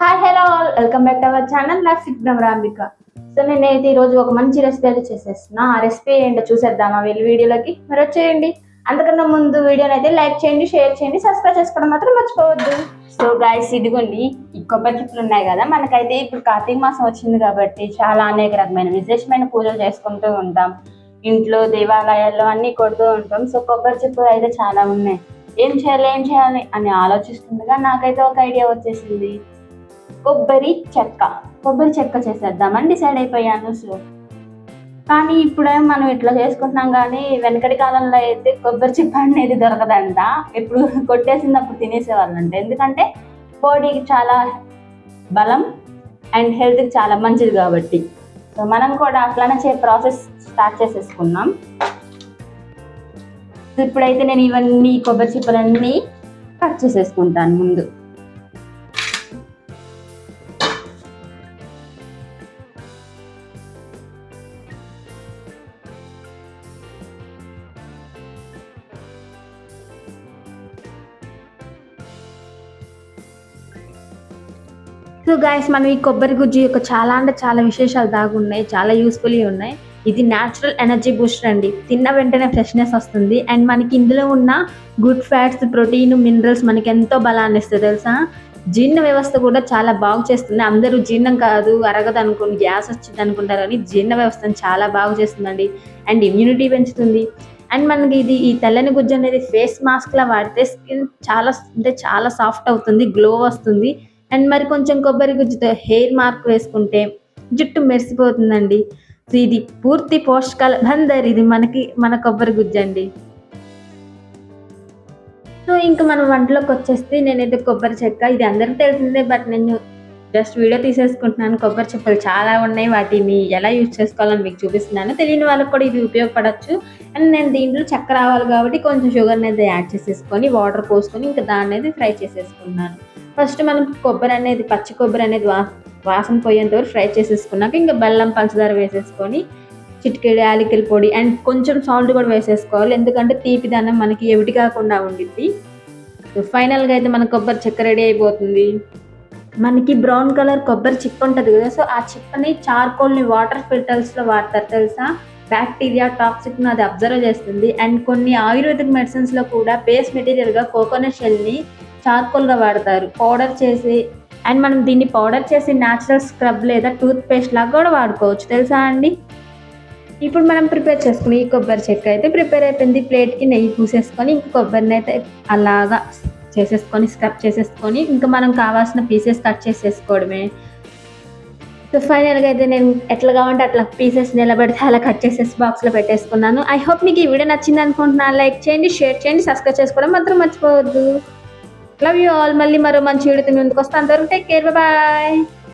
Hi hello all welcome back to our channel నా సిగ్నమ్ రాంబిక సో నేనైతే ఈరోజు ఒక మంచి రెసిపీ అయితే చేసేస్తున్నా. ఆ రెసిపీ ఏంటో చూసేద్దామా వెళ్ళి వీడియోలోకి? మరి వచ్చేయండి. అంతకన్నా ముందు వీడియోని అయితే లైక్ చేయండి షేర్ చేయండి సబ్స్క్రైబ్ చేసుకోవడం మాత్రం మర్చిపోవద్దు. సో గాయస్ ఇదిగోండి. ఈ కొబ్బరి చెట్లు ఉన్నాయి కదా మనకైతే ఇప్పుడు కార్తీక మాసం వచ్చింది కాబట్టి చాలా అనేక రకమైన విశేషమైన పూజలు చేసుకుంటూ ఉంటాం. ఇంట్లో దేవాలయాల్లో అన్నీ కొడుతూ ఉంటాం. సో కొబ్బరి చెట్లు అయితే చాలా ఉన్నాయి. ఏం చేయాలి ఏం చేయాలి అని ఆలోచిస్తుండగా నాకైతే ఒక ఐడియా వచ్చేసింది. కొబ్బరి చెక్క. కొబ్బరి చెక్క చేసేద్దామని డిసైడ్ అయిపోయాను సో కానీ ఇప్పుడే మనం ఇట్లా చేసుకుంటున్నాం కానీ వెనకటి కాలంలో అయితే కొబ్బరి చిప్ప అనేది దొరకదంట. ఇప్పుడు కొట్టేసినప్పుడు తినేసేవాళ్ళంట. ఎందుకంటే బాడీకి చాలా బలం అండ్ హెల్త్కి చాలా మంచిది కాబట్టి. సో మనం కూడా అట్లానే చే ప్రాసెస్ స్టార్ట్ చేసేసుకున్నాం. ఇప్పుడైతే నేను ఇవన్నీ కొబ్బరి చిప్పలన్నీ కట్ చేసేసుకుంటాను ముందు. సో గాయస్ మనం ఈ కొబ్బరి గుజ్జు యొక్క చాలా అంటే చాలా విశేషాలు దాగున్నాయి చాలా యూస్ఫుల్ ఉన్నాయి. ఇది న్యాచురల్ ఎనర్జీ బూస్టర్ అండి. తిన్న వెంటనే ఫ్రెష్నెస్ వస్తుంది. అండ్ మనకి ఇందులో ఉన్న గుడ్ ఫ్యాట్స్ ప్రోటీన్ మినరల్స్ మనకి ఎంతో బలాన్ని ఇస్తుంది తెలుసా? జీర్ణ వ్యవస్థ కూడా చాలా బాగు చేస్తుంది. అందరూ జీర్ణం కాదు అరగదు అనుకుని గ్యాస్ వచ్చింది అనుకుంటారు కానీ జీర్ణ వ్యవస్థను చాలా బాగు చేస్తుందండి. అండ్ ఇమ్యూనిటీ పెంచుతుంది. అండ్ మనకి ఇది ఈ తెల్లని గుజ్జు అనేది ఫేస్ మాస్క్లా వాడితే స్కిన్ చాలా అంటే చాలా సాఫ్ట్ అవుతుంది గ్లో వస్తుంది. అండ్ మరి కొంచెం కొబ్బరి గుజ్జుతో హెయిర్ మార్క్ వేసుకుంటే జుట్టు మెరిసిపోతుందండి. సో ఇది పూర్తి పోషకాల బందర్ ఇది మనకి మన కొబ్బరి గుజ్జు అండి. సో ఇంకా మనం వంటలోకి వచ్చేస్తే నేనైతే కొబ్బరి చెక్క ఇది అందరికీ తెలిసిందే బట్ నేను జస్ట్ వీడియో తీసేసుకుంటున్నాను. కొబ్బరి చెక్కలు చాలా ఉన్నాయి వాటిని ఎలా యూజ్ చేసుకోవాలని మీకు చూపిస్తున్నాను. తెలియని వాళ్ళకి కూడా ఇది ఉపయోగపడచ్చు. అండ్ నేను దీంట్లో చక్కెర రావాలి కాబట్టి కొంచెం షుగర్ అనేది యాడ్ చేసేసుకొని వాటర్ పోసుకొని ఇంకా దాన్ని అనేది ఫ్రై చేసేసుకున్నాను. ఫస్ట్ మనం కొబ్బరి అనేది పచ్చి కొబ్బరి అనేది వా వాసన పోయేంత వరకు ఫ్రై చేసేసుకున్నాక ఇంకా బెల్లం పంచదార వేసేసుకొని చిటికెడు యాలకుల పొడి అండ్ కొంచెం సాల్ట్ కూడా వేసేసుకోవాలి. ఎందుకంటే తీపిదనం మనకి ఎవిటి కాకుండా ఉండిద్ది. ఫైనల్గా అయితే మన కొబ్బరి చెక్క రెడీ అయిపోతుంది. మనకి బ్రౌన్ కలర్ కొబ్బరి చిప్ ఉంటుంది కదా సో ఆ చిప్పని చార్కోల్ని వాటర్ ఫిల్టర్స్లో వాడతారు తెలుసా? బ్యాక్టీరియా టాక్సిక్ను అది అబ్జర్వ్ చేస్తుంది. అండ్ కొన్ని ఆయుర్వేదిక్ మెడిసిన్స్లో కూడా బేస్ మెటీరియల్గా కోకోనట్ షెల్ని చార్కోల్గా వాడతారు. పౌడర్ చేసి అండ్ మనం దీన్ని పౌడర్ చేసి న్యాచురల్ స్క్రబ్ లేదా టూత్ పేస్ట్ లాగా కూడా వాడుకోవచ్చు. తెలుసా అండి? ఇప్పుడు మనం ప్రిపేర్ చేసుకుని ఈ కొబ్బరి చెక్క అయితే ప్రిపేర్ అయిపోయింది. ప్లేట్కి నెయ్యి పూసేసుకొని ఇంక కొబ్బరిని అయితే అలాగా చేసేసుకొని స్క్రబ్ చేసేసుకొని ఇంకా మనం కావాల్సిన పీసెస్ కట్ చేసేసుకోవడమే. సో ఫైనల్గా అయితే నేను ఎట్లా కావాలంటే అట్లా పీసెస్ నిలబెడితే అలా కట్ చేసేసి బాక్స్లో పెట్టేసుకున్నాను. ఐ హోప్ మీకు ఈ వీడియో నచ్చింది అనుకుంటున్నాను లైక్ చేయండి షేర్ చేయండి సబ్స్క్రైబ్ చేసుకోవడం మాత్రం మర్చిపోవద్దు. లవ్ యూ ఆల్ మళ్ళీ మరో మంచి వీడియోతో ముందుకు వస్తాను. అంతవరకు టేక్ కేర్ బాయ్